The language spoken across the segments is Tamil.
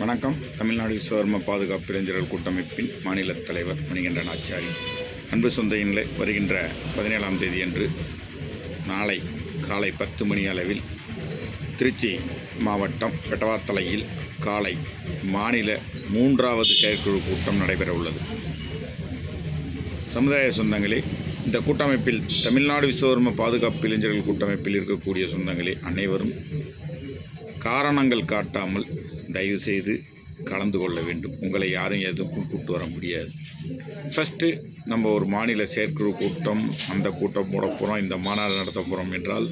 வணக்கம். தமிழ்நாடு விஸ்வகர்ம பாதுகாப்பு இளைஞர்கள் கூட்டமைப்பின் மாநில தலைவர் மணிகண்டன் ஆச்சாரி. அன்பு சொந்தையின்ல வருகின்ற பதினேழாம் தேதி அன்று நாளை காலை பத்து மணி அளவில் திருச்சி மாவட்டம் பெட்டவாத்தலையில் காலை மாநில மூன்றாவது செயற்குழு கூட்டம் நடைபெற உள்ளது சமுதாய சொந்தங்களே இந்த கூட்டமைப்பில் தமிழ்நாடு விஸ்வகர்ம பாதுகாப்பு இளைஞர்கள் கூட்டமைப்பில் இருக்கக்கூடிய சொந்தங்களே அனைவரும் காரணங்கள் காட்டாமல் தயவுசெய்து கலந்து கொள்ள வேண்டும். உங்களை யாரும் எதுக்கும் கூட்டு வர முடியாது. ஃபஸ்ட்டு நம்ம ஒரு மாநில செயற்குழு கூட்டம் அந்த கூட்டம் போட போகிறோம் இந்த மாநாடு நடத்த போகிறோம் என்றால்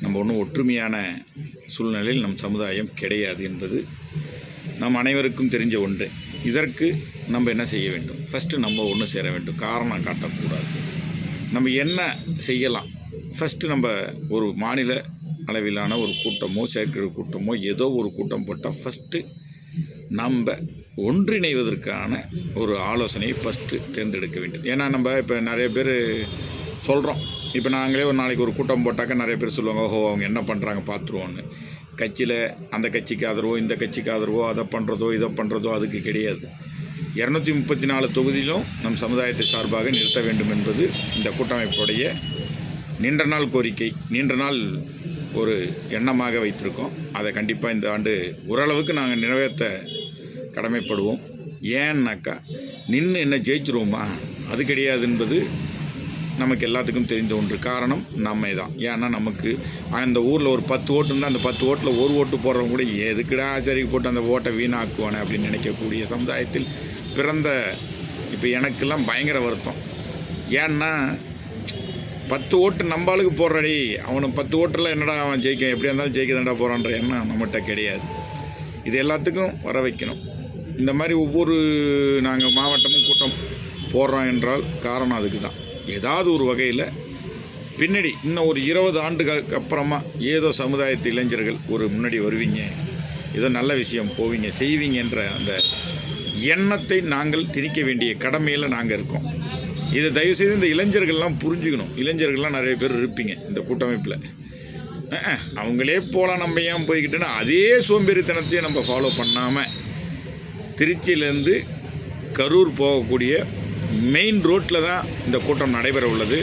நம்ம ஒன்றும் ஒற்றுமையான சூழ்நிலையில் நம் சமுதாயம் கிடையாது என்பது நம் அனைவருக்கும் தெரிஞ்ச ஒன்று. இதற்கு நம்ம என்ன செய்ய வேண்டும்? ஃபஸ்ட்டு நம்ம ஒன்று சேர வேண்டும். காரணம் காட்டக்கூடாது. நம்ம என்ன செய்யலாம்? ஃபஸ்ட்டு நம்ம ஒரு மாநில அளவிலான ஒரு கூட்டமோ செயற்குழு கூட்டமோ ஏதோ ஒரு கூட்டம் போட்டால் ஃபஸ்ட்டு நம்ம ஒன்றிணைவதற்கான ஒரு ஆலோசனையை ஃபஸ்ட்டு தேர்ந்தெடுக்க வேண்டும். ஏன்னா நம்ம இப்போ நிறைய பேர் சொல்கிறோம் இப்போ நாங்களே ஒரு நாளைக்கு ஒரு கூட்டம் போட்டாக்க நிறைய பேர் சொல்லுவாங்க ஓஹோ அவங்க என்ன பண்ணுறாங்க பார்த்துருவோன்னு கட்சியில் அந்த கட்சிக்கு ஆதரவோ இந்த கட்சிக்கு ஆதரவோ அதை பண்ணுறதோ இதை பண்ணுறதோ அதுக்கு கிடையாது. இரநூத்தி முப்பத்தி நாலு தொகுதியிலும் நம் சமுதாயத்தை சார்பாக நிறுத்த வேண்டும் என்பது இந்த கூட்டமைப்புடைய நீண்ட நாள் கோரிக்கை நீண்ட நாள் ஒரு எண்ணமாக வைத்திருக்கோம். அதை கண்டிப்பாக இந்த ஆண்டு ஓரளவுக்கு நாங்கள் நிறைவேற்ற கடமைப்படுவோம். ஏன்னாக்கா நின்று என்ன ஜெயிச்சிருவோமா? அது கிடையாது என்பது நமக்கு எல்லாத்துக்கும் தெரிந்த ஒன்று. காரணம் நம்ம தான். ஏன்னா நமக்கு அந்த ஊரில் ஒரு பத்து ஓட்டு இருந்தால் அந்த பத்து ஓட்டில் ஒரு ஓட்டு போடுறவங்க கூட எதுக்குடா ஆச்சரிக்கு போட்டு அந்த ஓட்டை வீணாக்குவானே அப்படின்னு நினைக்கக்கூடிய சமுதாயத்தில் பிறந்த இப்போ எனக்கெல்லாம் பயங்கர வருத்தம். ஏன்னா பத்து ஓட்டு நம்ம ஆளுக்கு போடுறடி. அவனுக்கு பத்து ஓட்டில் என்னடா அவன் ஜெயிக்கும்? எப்படியா இருந்தாலும் ஜெயிக்கதாண்டா போகிறான்ற எண்ணம் நம்மகிட்ட கிடையாது. இது எல்லாத்துக்கும் வர வைக்கணும். இந்த மாதிரி ஒவ்வொரு நாங்கள் மாவட்டமும் கூட்டம் போடுறோம் என்றால் காரணம் அதுக்கு தான் ஏதாவது ஒரு வகையில் பின்னாடி இன்னும் ஒரு இருபது ஆண்டுகளுக்கு அப்புறமா ஏதோ சமுதாயத்து இளைஞர்கள் ஒரு முன்னாடி வருவீங்க. ஏதோ நல்ல விஷயம் போவீங்க செய்வீங்கன்ற அந்த எண்ணத்தை நாங்கள் திணிக்க வேண்டிய கடமையில் நாங்கள் இருக்கோம். இதை தயவுசெய்து இந்த இளைஞர்கள்லாம் புரிஞ்சுக்கணும். இளைஞர்கள்லாம் நிறைய பேர் இருப்பீங்க இந்த கூட்டமைப்பில். அவங்களே போகலாம் நம்ம ஏன் போய்கிட்டுன்னு அதே சோம்பேறித்தனத்தையும் நம்ம ஃபாலோ பண்ணாமல் திருச்சியிலேருந்து கரூர் போகக்கூடிய மெயின் ரோட்டில் தான் இந்த கூட்டம் நடைபெற உள்ளது.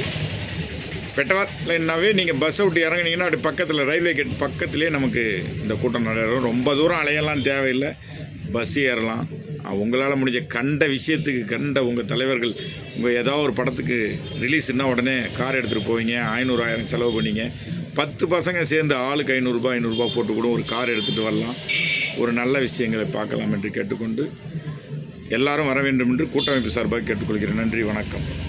பெட்டவாத்லன்னாவே நீங்கள் பஸ்ஸை விட்டு இறங்குனீங்கன்னா அப்படி பக்கத்தில் ரயில்வே கேட் பக்கத்துலேயே நமக்கு இந்த கூட்டம் நடைபெறும். ரொம்ப தூரம் அலையெல்லாம் தேவையில்லை. பஸ் ஏறலாம். உங்களால் முடிஞ்ச கண்ட விஷயத்துக்கு கண்ட உங்கள் தலைவர்கள் உங்கள் ஏதோ ஒரு படத்துக்கு ரிலீஸ்னால் உடனே கார் எடுத்துகிட்டு போவீங்க ஐநூறு ஆயிரம் செலவு பண்ணிங்க. பத்து பசங்க சேர்ந்து ஆளுக்கு ஐநூறுரூபா ஐநூறுரூபா போட்டு கூட ஒரு கார் எடுத்துகிட்டு வரலாம். ஒரு நல்ல விஷயங்களை பார்க்கலாம் என்று கேட்டுக்கொண்டு எல்லாரும் வர வேண்டும் என்று கூட்டமைப்பு சார்பாக கேட்டுக்கொள்கிறேன். நன்றி வணக்கம்.